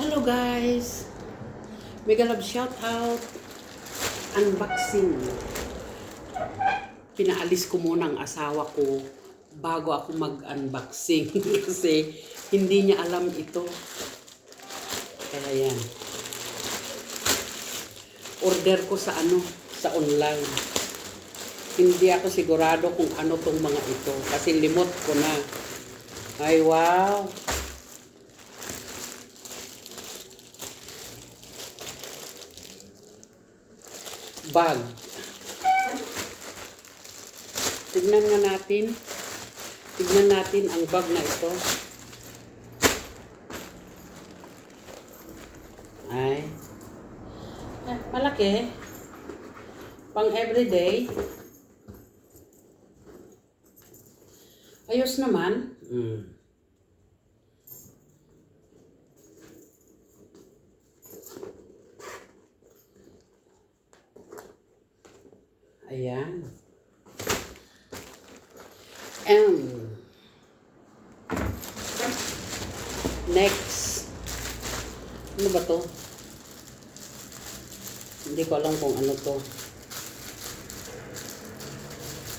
Hello guys! Mega love shout out. Unboxing. Pinaalis ko muna ang asawa ko bago ako mag-unboxing kasi hindi niya alam ito. Kaya yan. Order ko sa ano, sa online. Hindi ako sigurado kung ano tong mga ito kasi limot ko na. Ay wow! Bag. Tignan nga natin. Tignan natin ang bag na ito. Ay. Ah, malaki. Pang everyday. Ayos naman. Mm. Ayan. M. Next. Ano ba to? Hindi ko alam kung ano to.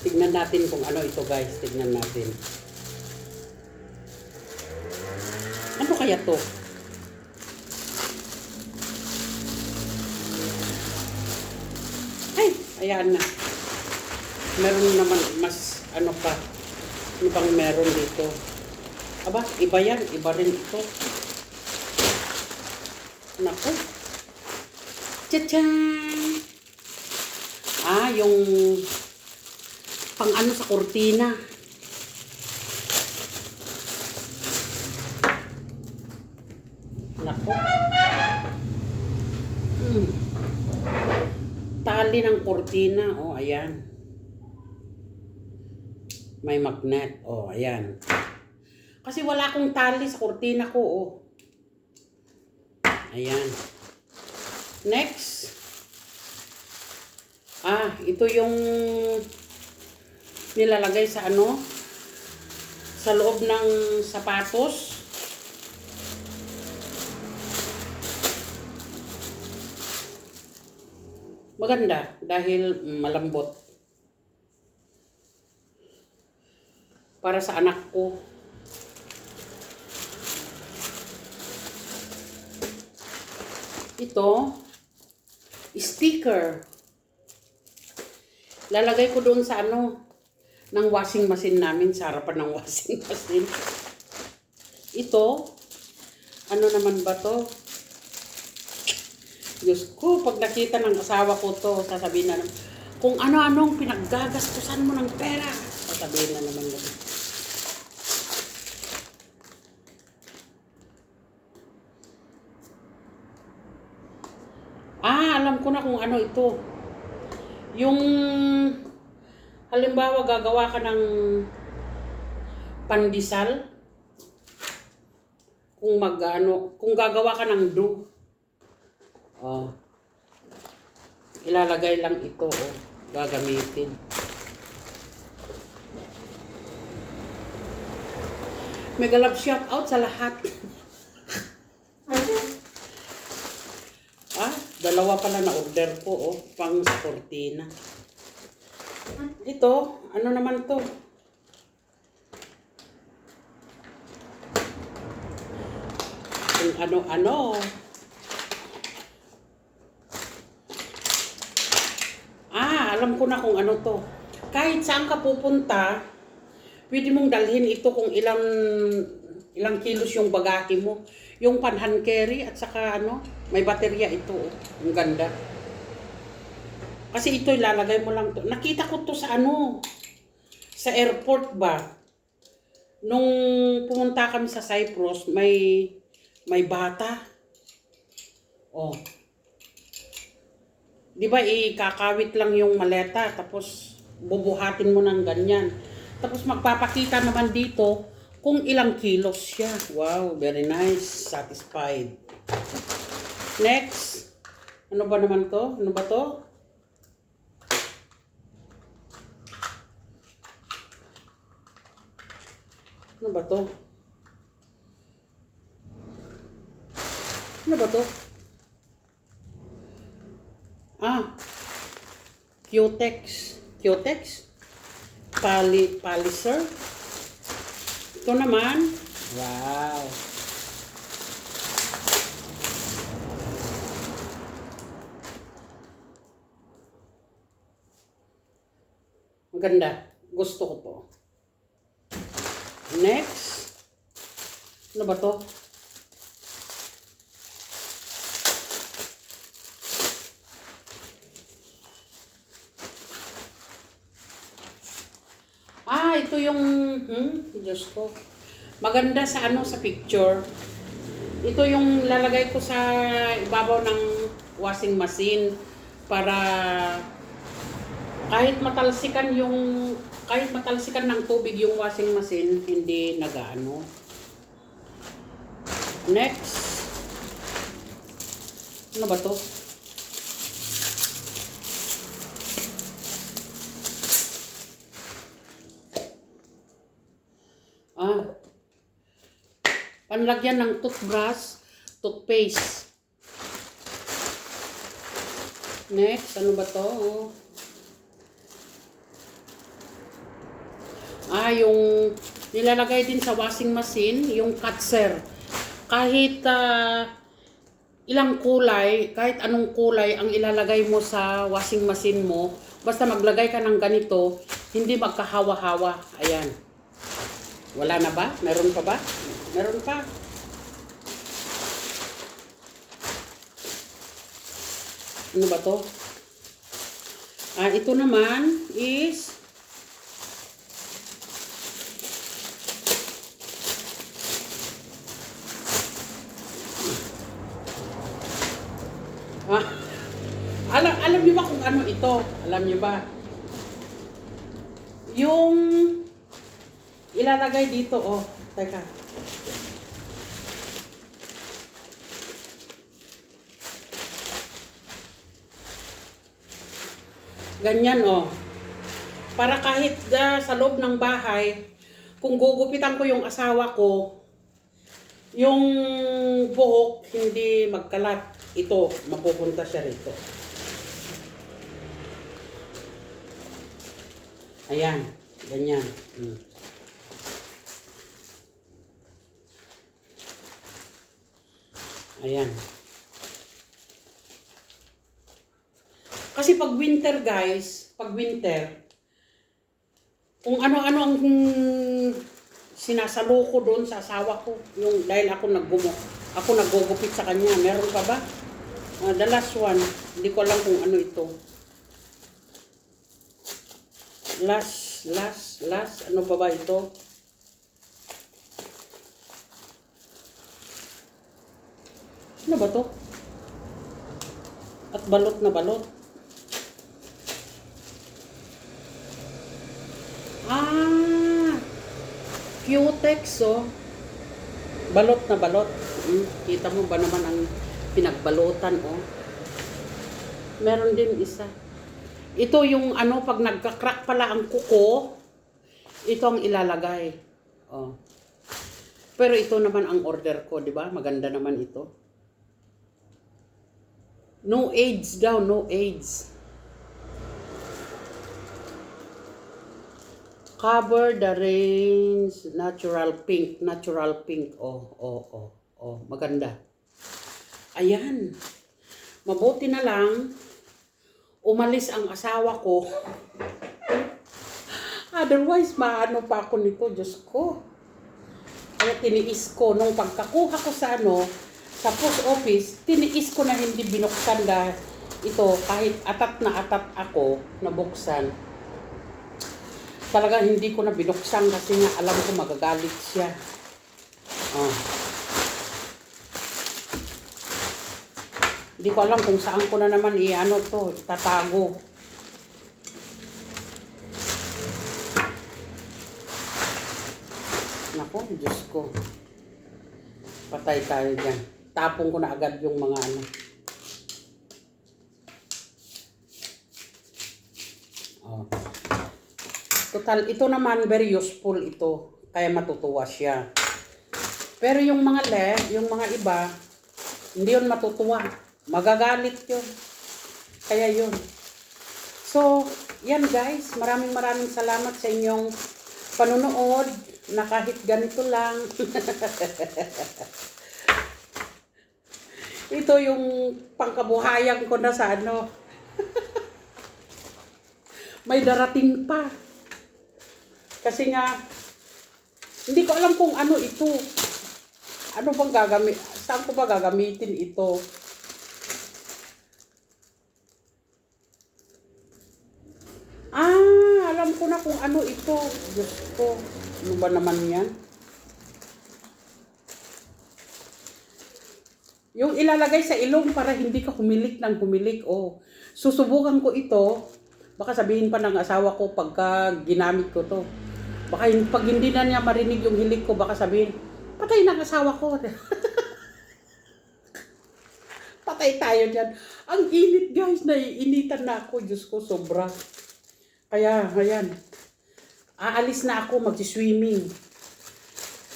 Tignan natin kung ano ito guys. Tignan natin. Ano kaya to? Ay, ayan na. Meron naman mas ano pa. Ano bang meron dito? Aba, iba yan. Iba rin ito. Naku. Tachan! Ah, yung pang ano sa kortina. Naku. Hmm tali ng kortina. Oh, ayan. May magnet. Oh, ayan. Kasi wala akong tali sa kortina ko, oh. Ayan. Next. Ah, ito yung nilalagay sa ano? Sa loob ng sapatos. Maganda dahil malambot. Para sa anak ko. Ito, sticker. Lalagay ko doon sa ano, ng washing machine namin, sa harapan ng washing machine. Ito, ano naman ba to? Diyos ko, pag nakita ng asawa ko to, sasabihin na kung ano-anong pinaggagastusan mo ng pera, sasabihin na naman nila. Ah, alam ko na kung ano ito. Yung, halimbawa, gagawa ka ng pandesal, kung mag, ano, kung gagawa ka ng dough, Oh. Ilalagay lang ito, oh. Gagamitin. Mega love shout out sa lahat. ah, dalawa pala na order ko, oh. Pang sa cortina. Ito, ano naman to? Kung ano-ano. Ah, alam ko na kung ano to. Kahit saan ka pupunta, pwede mong dalhin ito kung ilang ilang kilos yung bagahe mo. Yung panhan carry at saka ano, may baterya ito. oh. Ang ganda. Kasi ito ilalagay mo lang to. Nakita ko to sa ano, sa airport ba? Nung pumunta kami sa Cyprus, may may bata. Oh, Di ba ikakawit lang yung maleta tapos bubuhatin mo ng ganyan. Tapos magpapakita naman dito kung ilang kilos siya. Wow, very nice. Satisfied. Next. Ano ba naman to? Ano ba to? Ano ba to? Ano ba to? Ah. Cutex. Cutex? Pali, Paliser? Ito naman. Wow. Maganda. Gusto ko to. Next. Ano ba to? Ah, ito yung, hmm, Diyos ko. Maganda sa ano, sa picture. Ito yung lalagay ko sa ibabaw ng washing machine para kahit matalsikan yung kahit matalsikan ng tubig yung washing machine, hindi nagaano. Next. Ano ba to? Ah. Panlagyan ng toothbrush, toothpaste. Next, ano ba to? Ah, yung nilalagay din sa washing machine, yung cutser. Kahit ah, ilang kulay, kahit anong kulay ang ilalagay mo sa washing machine mo, basta maglagay ka ng ganito, hindi magkahawa-hawa. Ayan. Wala na ba? Meron pa ba? Meron pa. Ano ba to? Ah, ito naman is Ah, alam, alam niyo ba kung ano ito? Alam niyo ba? Yung ilalagay dito, oh. Teka. Ganyan, oh. Para kahit ah, sa loob ng bahay, kung gugupitan ko yung asawa ko, yung buhok hindi magkalat. Ito, mapupunta siya rito. Ayan, ganyan. Mm. Ayan. Kasi pag winter guys, pag winter, kung ano-ano ang sinasalo ko doon sa asawa ko, yung dahil ako naggumok, ako naggugupit sa kanya, meron pa ba? Ah, the last one, hindi ko alam kung ano ito. Last, last, last, ano pa ba ito? Ano ba to? At balot na balot. Ah, Cutex, oh. Balot na balot. Hmm, kita mo ba naman ang pinagbalutan, oh. Meron din isa. Ito yung ano, pag nagka-crack pala ang kuko, ito ang ilalagay. Oh. Pero ito naman ang order ko, di ba? Maganda naman ito. No AIDS daw, no AIDS. Cover the range, natural pink, natural pink. Oh, oh, oh, oh, maganda. Ayan. Mabuti na lang, umalis ang asawa ko. Otherwise, maano pa ako nito, Diyos ko. Kaya tiniis ko, nung pagkakuha ko sa ano, sa post office, tiniis ko na hindi binuksan dahil ito, kahit atat na atat ako, nabuksan. Talaga hindi ko na binuksan kasi nga alam ko magagalit siya. Oh. Hindi ko alam kung saan ko na naman i-ano to, tatago. Nako, Diyos ko. Patay tayo dyan. Tapong ko na agad yung mga ano. Total, ito naman very useful ito. Kaya matutuwa siya. Pero yung mga le, yung mga iba, Hindi yun matutuwa. Magagalit yun. Kaya yun. So, yan guys. Maraming maraming salamat sa inyong panunood na kahit ganito lang. Ito yung pangkabuhayan ko na sa ano. May darating pa. Kasi nga, hindi ko alam kung ano ito. Ano bang gagamit? Saan ko ba gagamitin ito? Ah, alam ko na kung ano ito. Diyos ko. Ano ba naman yan? Yung ilalagay sa ilong para hindi ka humilik ng humilik. Oh, susubukan ko ito. Baka sabihin pa ng asawa ko pagka ginamit ko to. Baka hin- pag hindi na niya marinig yung hilik ko, baka sabihin, patay ng asawa ko. patay tayo dyan. Ang init guys, naiinitan na ako. Diyos ko, sobra. Kaya, ayan. Aalis na ako mag-swimming.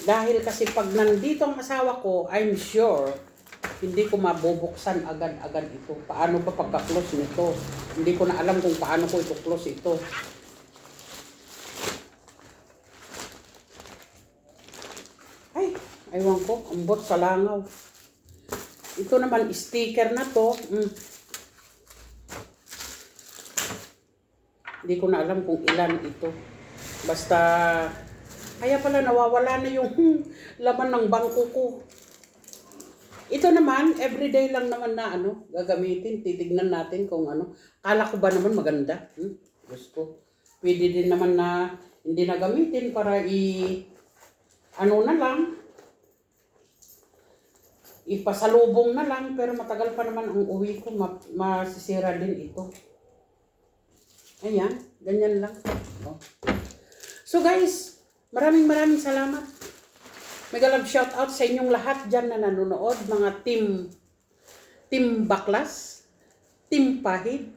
Dahil kasi pag nandito ang asawa ko, I'm sure, hindi ko mabubuksan agad-agad ito. Paano ba pagka-close nito? Hindi ko na alam kung paano ko ito close ito. Ay, aywan ko, ambot sa langaw. Ito naman, sticker na to. Mm. Hindi ko na alam kung ilan ito. Basta, kaya pala nawawala na yung laman ng bangko ko. Ito naman, everyday lang naman na ano, gagamitin. Titignan natin kung ano. Kala ko ba naman maganda? Hmm? Ko. Pwede din naman na hindi na gamitin para i... Ano na lang. Ipasalubong na lang. Pero matagal pa naman ang uwi ko. Ma- masisira din ito. Ayan. Ganyan lang. Oh. So guys, maraming maraming salamat. Mega love shout out sa inyong lahat dyan na nanonood, mga team team Baklas, team Pahid,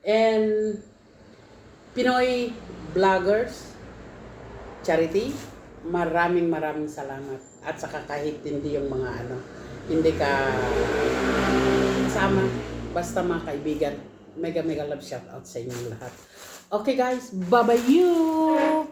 and Pinoy Vloggers Charity. Maraming maraming salamat. At saka kahit hindi yung mga ano, hindi ka sama, basta mga kaibigan, mega mega love shout out sa inyong lahat. Okay guys, bye bye you!